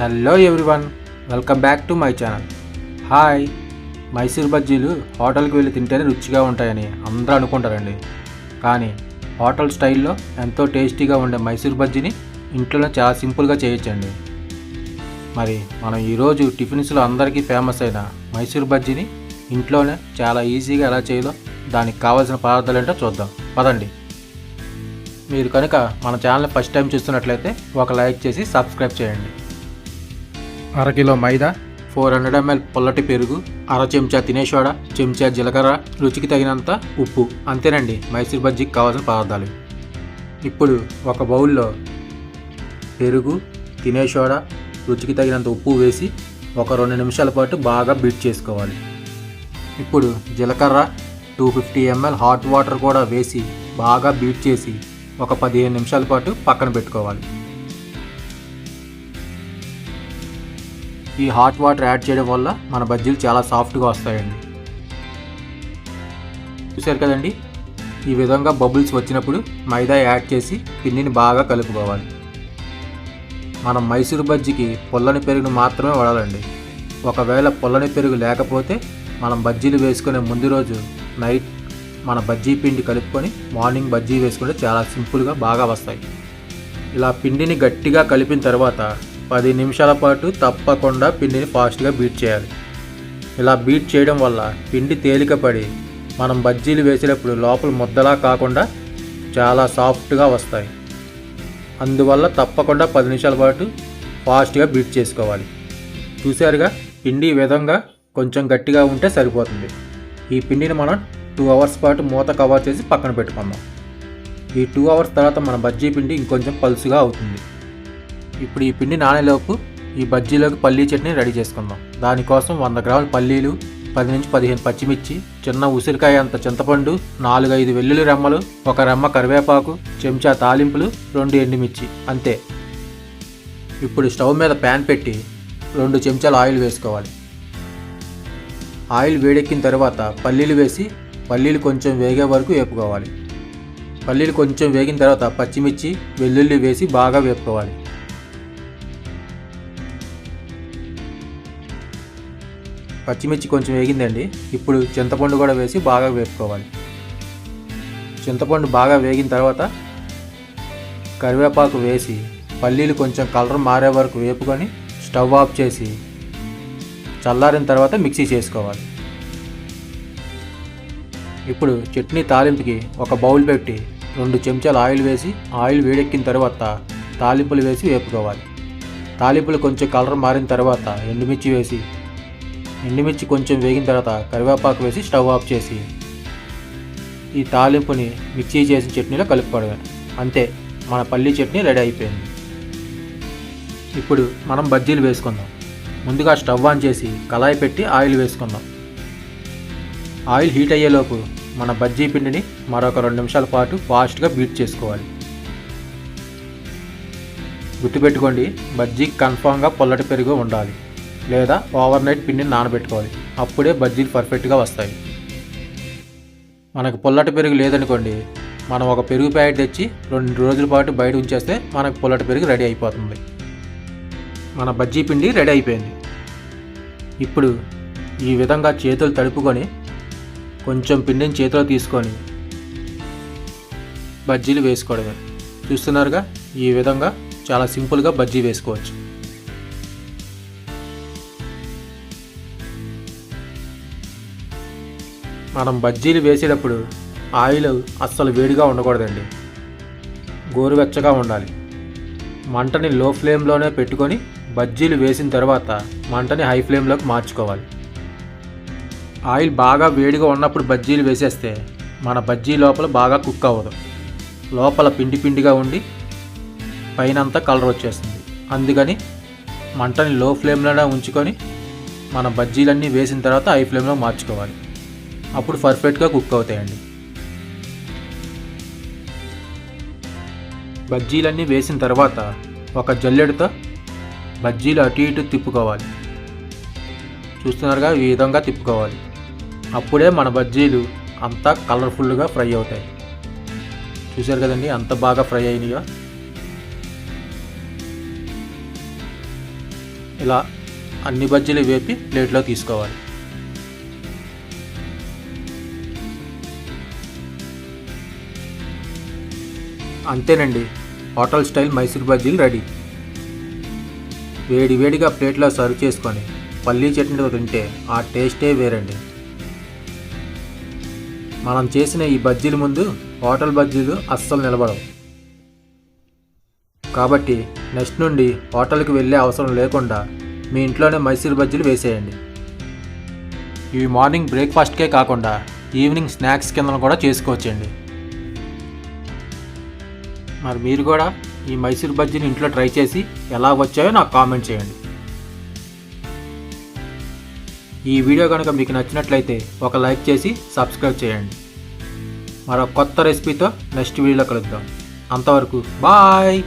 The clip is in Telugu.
Hello everyone welcome back to my channel hi Mysore బజ్జీలు హోటల్కి వెళ్ళి తింటేనే రుచిగా ఉంటాయని అందరూ అనుకుంటారండి. కానీ హోటల్ స్టైల్లో ఎంతో టేస్టీగా ఉండే మైసూర్ బజ్జీని ఇంట్లోనే చాలా సింపుల్గా చేయొచ్చండి. మరి మనం ఈరోజు టిఫిన్స్లో అందరికీ ఫేమస్ అయిన మైసూర్ బజ్జీని ఇంట్లోనే చాలా ఈజీగా ఎలా చేయాలో దానికి కావాల్సిన పదార్థాలు ఏంటో చూద్దాం. పదండి. మీరు కనుక మన ఛానల్ ఫస్ట్ టైం చూస్తున్నట్లయితే ఒక లైక్ చేసి సబ్స్క్రైబ్ చేయండి. అరకిలో మైదా ఫోర్ హండ్రెడ్ ఎంఎల్ పొల్లటి పెరుగు అర చెంచా తినేసోడ చెంచా జీలకర్ర రుచికి తగినంత ఉప్పు. అంతేనండి మైసూర్ బజ్జీకి కావాల్సిన పదార్థాలు. ఇప్పుడు ఒక బౌల్లో పెరుగు తినేసోడ రుచికి తగినంత ఉప్పు వేసి ఒక రెండు నిమిషాల పాటు బాగా బీట్ చేసుకోవాలి. ఇప్పుడు జీలకర్ర two fifty ML hot water కూడా వేసి బాగా బీట్ చేసి ఒక పదిహేను నిమిషాల పాటు పక్కన పెట్టుకోవాలి. ఈ హాట్ వాటర్ యాడ్ చేయడం వల్ల మన బజ్జీలు చాలా సాఫ్ట్గా వస్తాయండి. చూసారు కదండి? ఈ విధంగా బబుల్స్ వచ్చినప్పుడు మైదా యాడ్ చేసి పిండిని బాగా కలుపుకోవాలి. మనం మైసూరు బజ్జీకి పొల్లని పెరుగును మాత్రమే వాడాలండి. ఒకవేళ పొల్లని పెరుగు లేకపోతే మనం బజ్జీలు వేసుకునే ముందు రోజు నైట్ మన బజ్జీ పిండి కలుపుకొని మార్నింగ్ బజ్జీ వేసుకుంటే చాలా సింపుల్గా బాగా వస్తాయి. ఇలా పిండిని గట్టిగా కలిపిన తర్వాత పది నిమిషాల పాటు తప్పకుండా పిండిని ఫాస్ట్గా బీట్ చేయాలి. ఇలా బీట్ చేయడం వల్ల పిండి తేలికపడి మనం బజ్జీలు వేసేటప్పుడు లోపల ముద్దలా కాకుండా చాలా సాఫ్ట్గా వస్తాయి. అందువల్ల తప్పకుండా పది నిమిషాల పాటు ఫాస్ట్గా బీట్ చేసుకోవాలి. చూసారుగా పిండి ఈ విధంగా కొంచెం గట్టిగా ఉంటే సరిపోతుంది. ఈ పిండిని మనం టూ అవర్స్ పాటు మూత కవర్ చేసి పక్కన పెట్టుకుందాం. ఈ టూ అవర్స్ తర్వాత మన బజ్జీ పిండి ఇంకొంచెం పలుసుగా అవుతుంది. ఇప్పుడు ఈ పిండి నానేలోపు ఈ బజ్జీలోకి పల్లీ చట్నీ రెడీ చేసుకుందాం. దానికోసం వంద గ్రాముల పల్లీలు పది నుంచి పదిహేను పచ్చిమిర్చి చిన్న ఉసిరికాయ అంత చింతపండు నాలుగు ఐదు వెల్లుల్లి రెమ్మలు ఒక రెమ్మ కరివేపాకు చెంచా తాలింపులు రెండు ఎండుమిర్చి అంతే. ఇప్పుడు స్టవ్ మీద ప్యాన్ పెట్టి రెండు చెంచాలు ఆయిల్ వేసుకోవాలి. ఆయిల్ వేడెక్కిన తర్వాత పల్లీలు వేసి పల్లీలు కొంచెం వేగే వరకు వేపుకోవాలి. పల్లీలు కొంచెం వేగిన తర్వాత పచ్చిమిర్చి వెల్లుల్లి వేసి బాగా వేపుకోవాలి. పచ్చిమిర్చి కొంచెం వేగిందండి. ఇప్పుడు చింతపండు కూడా వేసి బాగా వేపుకోవాలి. చింతపండు బాగా వేగిన తర్వాత కరివేపాకు వేసి పల్లీలు కొంచెం కలర్ మారే వరకు వేపుకొని స్టవ్ ఆఫ్ చేసి చల్లారిన తర్వాత మిక్సీ చేసుకోవాలి. ఇప్పుడు చట్నీ తాలింపుకి ఒక బౌల్ పెట్టి రెండు చెంచాలు ఆయిల్ వేసి ఆయిల్ వేడెక్కిన తర్వాత తాలింపులు వేసి వేపుకోవాలి. తాలింపులు కొంచెం కలర్ మారిన తర్వాత ఎండుమిర్చి వేసి ఎండుమిర్చి కొంచెం వేగిన తర్వాత కరివేపాకు వేసి స్టవ్ ఆఫ్ చేసి ఈ తాలింపుని మిక్సీ చేసిన చట్నీలో కలుపుకోవడమే. అంతే మన పల్లీ చట్నీ రెడీ అయిపోయింది. ఇప్పుడు మనం బజ్జీలు వేసుకుందాం. ముందుగా స్టవ్ ఆన్ చేసి కళాయి పెట్టి ఆయిల్ వేసుకుందాం. ఆయిల్ హీట్ అయ్యేలోపు మన బజ్జీ పిండిని మరొక రెండు నిమిషాల పాటు ఫాస్ట్గా బీట్ చేసుకోవాలి. గుర్తుపెట్టుకోండి బజ్జీ కన్ఫామ్గా పొల్లటి పెరుగు ఉండాలి. లేదా ఓవర్ నైట్ పిండిని నానబెట్టుకోవాలి. అప్పుడే బజ్జీలు పర్ఫెక్ట్గా వస్తాయి. మనకు పొల్లటి పెరుగు లేదనుకోండి మనం ఒక పెరుగు ప్యాకెట్ తెచ్చి రెండు రోజుల పాటు బయట ఉంచేస్తే మనకు పొల్లటి పెరుగు రెడీ అయిపోతుంది. మన బజ్జీ పిండి రెడీ అయిపోయింది. ఇప్పుడు ఈ విధంగా చేతులు తడుపుకొని కొంచెం పిండిని చేతిలో తీసుకొని బజ్జీలు వేసుకోవడమే. చూస్తున్నారుగా? ఈ విధంగా చాలా సింపుల్గా బజ్జీ వేసుకోవచ్చు. మనం బజ్జీలు వేసేటప్పుడు ఆయిల్ అస్సలు వేడిగా ఉండకూడదండి. గోరువెచ్చగా ఉండాలి. మంటని లో ఫ్లేమ్లోనే పెట్టుకొని బజ్జీలు వేసిన తర్వాత మంటని హై ఫ్లేమ్లోకి మార్చుకోవాలి. ఆయిల్ బాగా వేడిగా ఉన్నప్పుడు బజ్జీలు వేసేస్తే మన బజ్జీ లోపల బాగా కుక్ అవ్వదు. లోపల పిండి పిండిగా ఉండి పైనంతా కలర్ వచ్చేస్తుంది. అందుకని మంటని లో ఫ్లేమ్లోనే ఉంచుకొని మన బజ్జీలన్నీ వేసిన తర్వాత హై ఫ్లేమ్లో మార్చుకోవాలి. అప్పుడు పర్ఫెక్ట్గా కుక్ అవుతాయండి. బజ్జీలన్నీ వేసిన తర్వాత ఒక జల్లెడతో బజ్జీలు అటు ఇటు తిప్పుకోవాలి. చూస్తున్నారుగా ఈ విధంగా తిప్పుకోవాలి. అప్పుడే మన బజ్జీలు అంతా కలర్ఫుల్గా ఫ్రై అవుతాయి. చూశారు కదండి అంత బాగా ఫ్రై అయినాయో? ఇలా అన్ని బజ్జీలు వేపి ప్లేట్లో తీసుకోవాలి. అంతేనండి. హోటల్ స్టైల్ మైసూర్ బజ్జీలు రెడీ. వేడి వేడిగా ప్లేట్లో సర్వ్ చేసుకొని పల్లీ చట్నీతో తింటే ఆ టేస్టే వేరండి. మనం చేసిన ఈ బజ్జీల ముందు హోటల్ బజ్జీలు అస్సలు నిలబడవు. కాబట్టి నెక్స్ట్ నుండి హోటల్కి వెళ్ళే అవసరం లేకుండా మీ ఇంట్లోనే మైసూర్ బజ్జీలు వేసేయండి. ఇవి మార్నింగ్ బ్రేక్ఫాస్ట్కే కాకుండా ఈవినింగ్ స్నాక్స్ కింద కూడా చేసుకోవచ్చండి. మరి మీరు కూడా ఈ మైసూర్ బజ్జీని ఇంట్లో ట్రై చేసి ఎలా వచ్చాయో నాకు కామెంట్ చేయండి. ఈ వీడియో కనుక మీకు నచ్చినట్లయితే ఒక లైక్ చేసి సబ్స్క్రైబ్ చేయండి. మరో కొత్త రెసిపీతో నెక్స్ట్ వీడియోలో కలుద్దాం. అంతవరకు బాయ్!